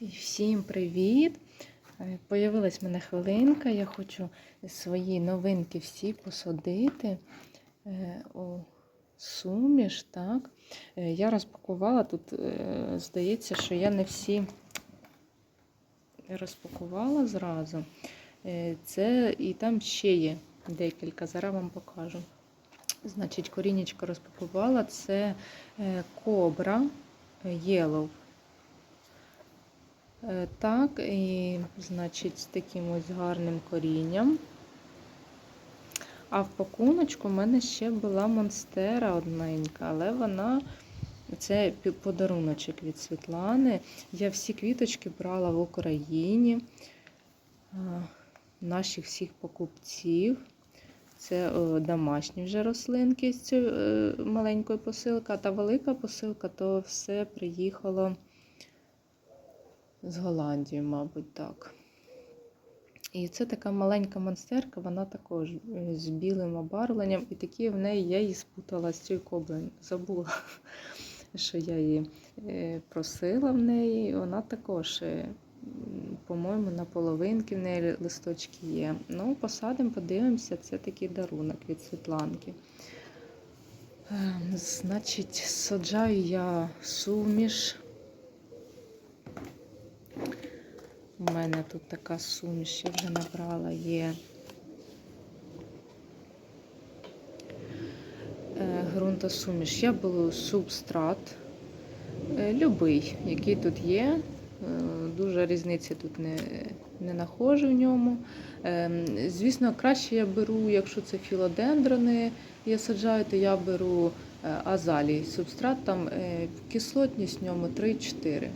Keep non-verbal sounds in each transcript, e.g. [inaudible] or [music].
І всім привіт! Е, Появилась мене хвилинка. Я хочу свої новинки всі посадити е, у суміш. Так. Е, Я розпакувала тут, здається, що я не всі розпакувала зразу. Це і там ще є декілька. Зараз вам покажу. Значить, корінечко розпакувала. Це кобра Yellow. Е, Так, і, значить, з таким ось гарним корінням. А в пакуночку в мене ще була монстера одненька, але вона це подаруночок від Світлани. Я всі квіточки брала в Україні, наших всіх покупців. Це домашні вже рослинки з цієї е, маленької посилки, та велика посилка, то все приїхало з Голландії, мабуть, так. І це така маленька монстерка, вона також е, з білим обарвленням. І такі в неї я її спутала з цією коблею. Забула, [laughs] що я її е, просила в неї. Вона також, е, по-моєму, на половинки в неї листочки є. Ну, посадимо, подивимося, це такий дарунок від Світланки. Значить, саджаю я суміш. У мене тут така суміш, я вже набрала є е, ґрунтосуміш. Я беру субстрат, е, любий, який тут є. Е, Дуже різниці тут не, не нахожу в ньому. Звісно, краще я беру, якщо це філодендрони, я саджаю, то я беру азалій. Субстрат там кислотність в ньому 3-4.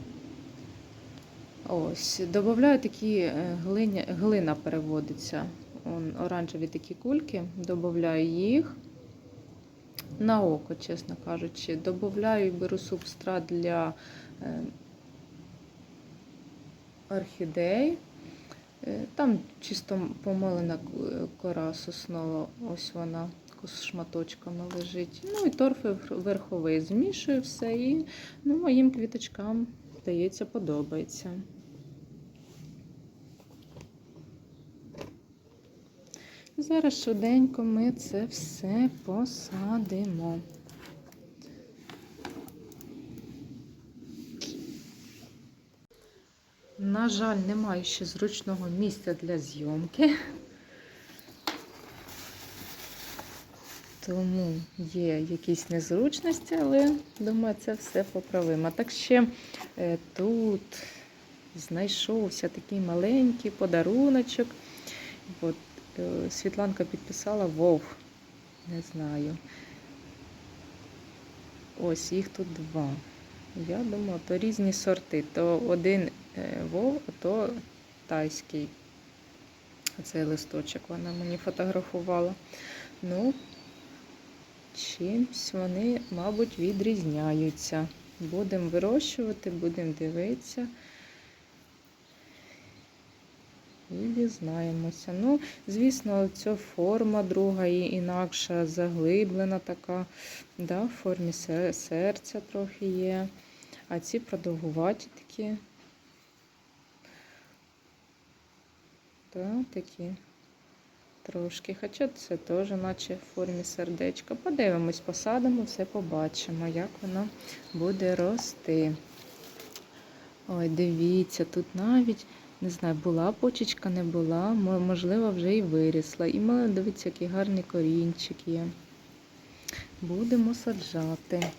Ось, додаю такі е, глиня, глина переводиться. Он, оранжеві такі кульки, додаю їх на око, чесно кажучи. Додаю і беру субстрат для е, орхідей. Е, Там чисто помолена к- кора соснова, ось вона з шматочками лежить. Ну і торф верховий. Змішую все і ну, моїм квіточкам, здається, подобається. Зараз швиденько ми це все посадимо. На жаль, немає ще зручного місця для зйомки. Тому є якісь незручності, але думаю, це все поправимо. Так ще е, тут знайшовся такий маленький подаруночок. От, Світланка підписала Вов. Не знаю. Ось їх тут два. Я думаю, то різні сорти. То один е, вов, то тайський. Цей листочок вона мені фотографувала. Ну, чимсь вони, мабуть, відрізняються. Будемо вирощувати, будемо дивитися. І дізнаємося. Ну, звісно, ця форма друга і інакша, заглиблена така, да, в формі серця трохи є. А ці продовгуваті такі. Та, такі трошки. Хоча це теж наче в формі сердечка. Подивимось, посадимо, все побачимо, як воно буде рости. Ой, дивіться, тут навіть, не знаю, була почечка, не була, можливо, вже і вирісла. І мали, дивіться, який гарний корінчик є. Будемо саджати.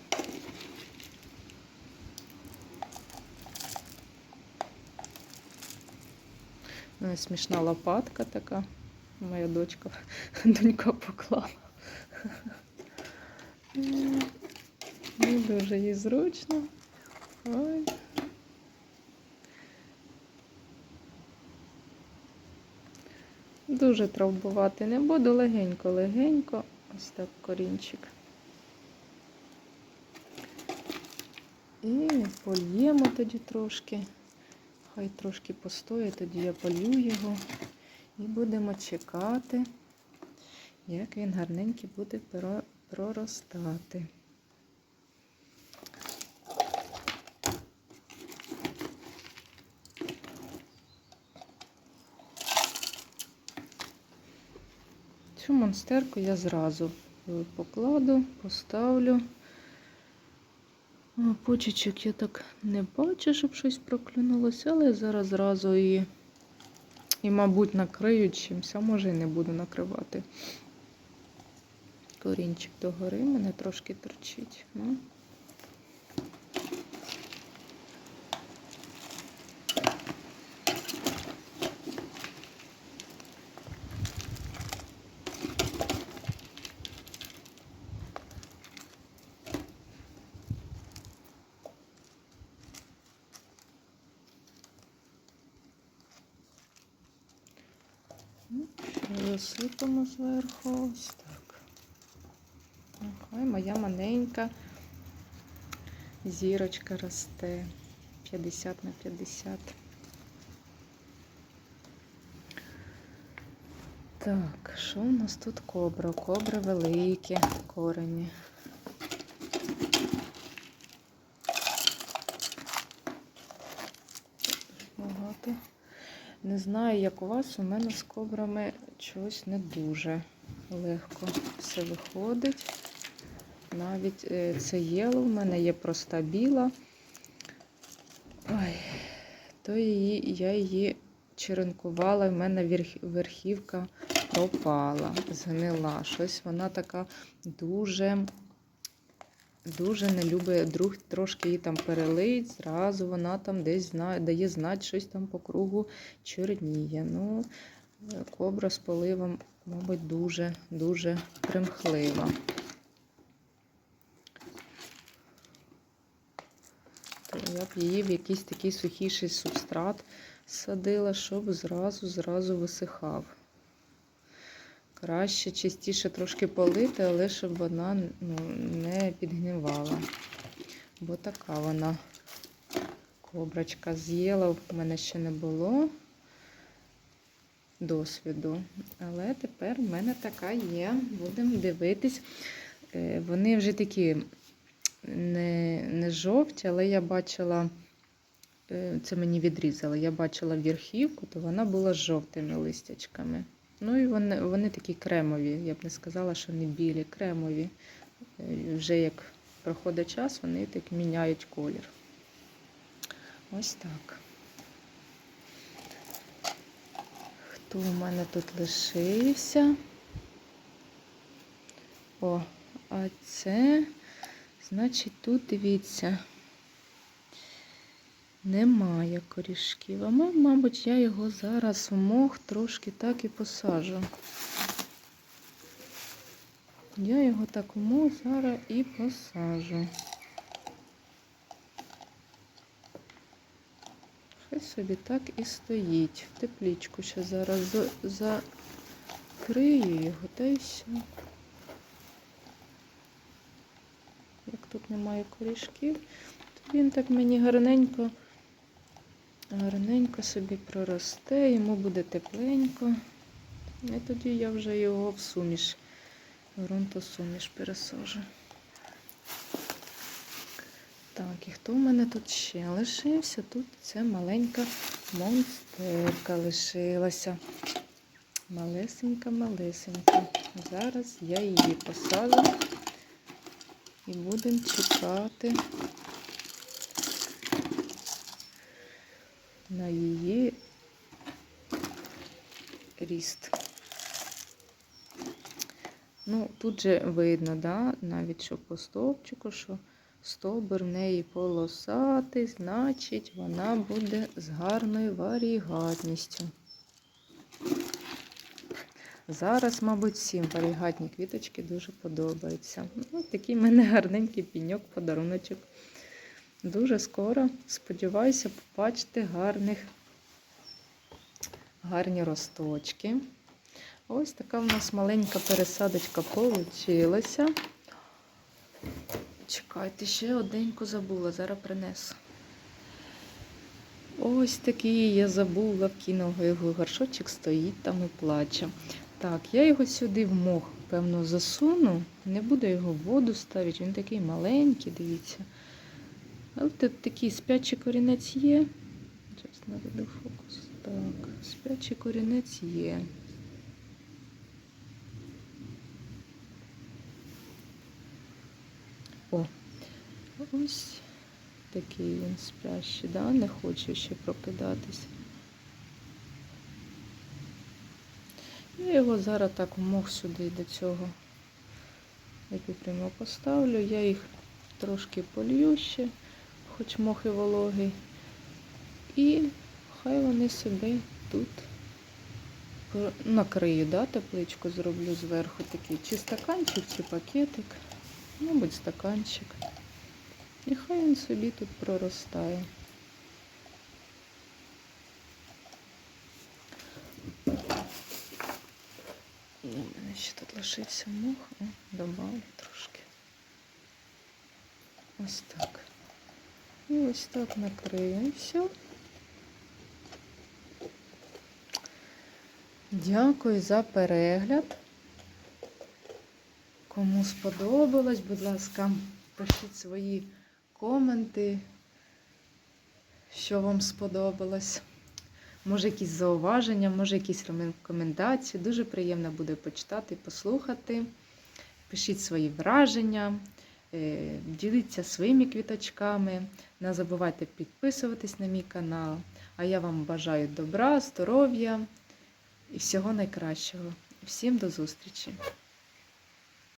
Ну, Смішна лопатка така. Моя дочка, [laughs] донька поклала. Не дуже їй зручно. Ой. Дуже травмувати не буду, легенько-легенько. Ось так корінчик. І польємо тоді трошки. Хай трошки постоїть, тоді я полью його. І будемо чекати, як він гарненький буде проростати. Цю монстерку я зразу е, покладу, поставлю. Почечок я так не бачу, щоб щось проклюнулося, але зараз зразу і, і мабуть, накрию чимось, а може і не буду накривати. Корінчик догори мене трошки торчить. Ну. Засипемо зверху ось так. Нехай моя маленька зірочка росте 50 на 50. Так, що у нас тут кобра? У Кобри великі корені. Не знаю, як у вас, у мене з кобрами чогось не дуже легко все виходить. Навіть е, це єло в мене є проста біла. Ой, то її, я її черенкувала, в мене верх, верхівка пропала, згнила. Щось вона така дуже, дуже не любить, друг трошки її там перелить, зразу вона там десь знає, дає знати, щось там по кругу чорніє. Ну, кобра з поливом, мабуть, дуже-дуже примхлива. То я б її в якийсь такий сухіший субстрат садила, щоб зразу-зразу висихав. Краще частіше трошки полити, але щоб вона ну, не підгнивала. Бо така вона кобрачка з'їла, в мене ще не було досвіду. Але тепер в мене така є. Будемо дивитись. Е, Вони вже такі не, не жовті, але я бачила, е, це мені відрізали, я бачила верхівку, то вона була з жовтими листячками. Ну і вони, вони такі кремові. Я б не сказала, що не білі, кремові. Е, Вже як проходить час, вони так міняють колір. Ось так. Хто у мене тут лишився? О, а це, значить, тут дивіться, немає корішків. А ма- мабуть, я його зараз в мох трошки так і посажу. Я його так в мох зараз і посажу. Хай собі так і стоїть. В теплічку ще зараз закрию його та й все. Як тут немає корішків, то він так мені гарненько, гарненько собі проросте, йому буде тепленько. І тоді я вже його в суміш, ґрунтосуміш пересажу. Так, і хто в мене тут ще лишився? Тут це маленька монстерка лишилася. Малесенька, малесенька. Зараз я її посажу і будемо чекати на її ріст. Ну, тут же видно, да, навіть що по стовпчику, що стовбур в неї полосатий, значить, вона буде з гарною варігатністю. Зараз, мабуть, всім варігатні квіточки дуже подобаються. Ну, такий в мене гарненький піньок, подаруночок. Дуже скоро, сподіваюся, побачити гарних, гарні росточки. Ось така в нас маленька пересадочка получилася. Чекайте, ще одненьку забула, зараз принесу. Ось такий я забула, вкинула його горшочок, стоїть там і плаче. Так, я його сюди в мох, певно, засуну. Не буду його в воду ставити, він такий маленький, дивіться. Але тут такий спячий корінець є. Зараз наведу фокус. Так, спячий корінець є. О, ось такий він спрящий, да? не хоче ще прокидатися. Я його зараз так мох сюди до цього. Я прямо поставлю, я їх трошки полью ще хоч мох і вологий. І хай вони собі тут накрию, да, тепличку зроблю зверху такий чи стаканчик, чи пакетик. Мабуть, стаканчик. І хай він собі тут проростає. У мене ще тут лишився мох, добавлю трошки. Ось так. І ось так накриємо все. Дякую за перегляд. Кому сподобалось, будь ласка, пишіть свої коменти, що вам сподобалось. Може, якісь зауваження, може, якісь рекомендації. Дуже приємно буде почитати, послухати. Пишіть свої враження, діліться своїми квіточками. Не забувайте підписуватись на мій канал. А я вам бажаю добра, здоров'я і всього найкращого. Всім до зустрічі!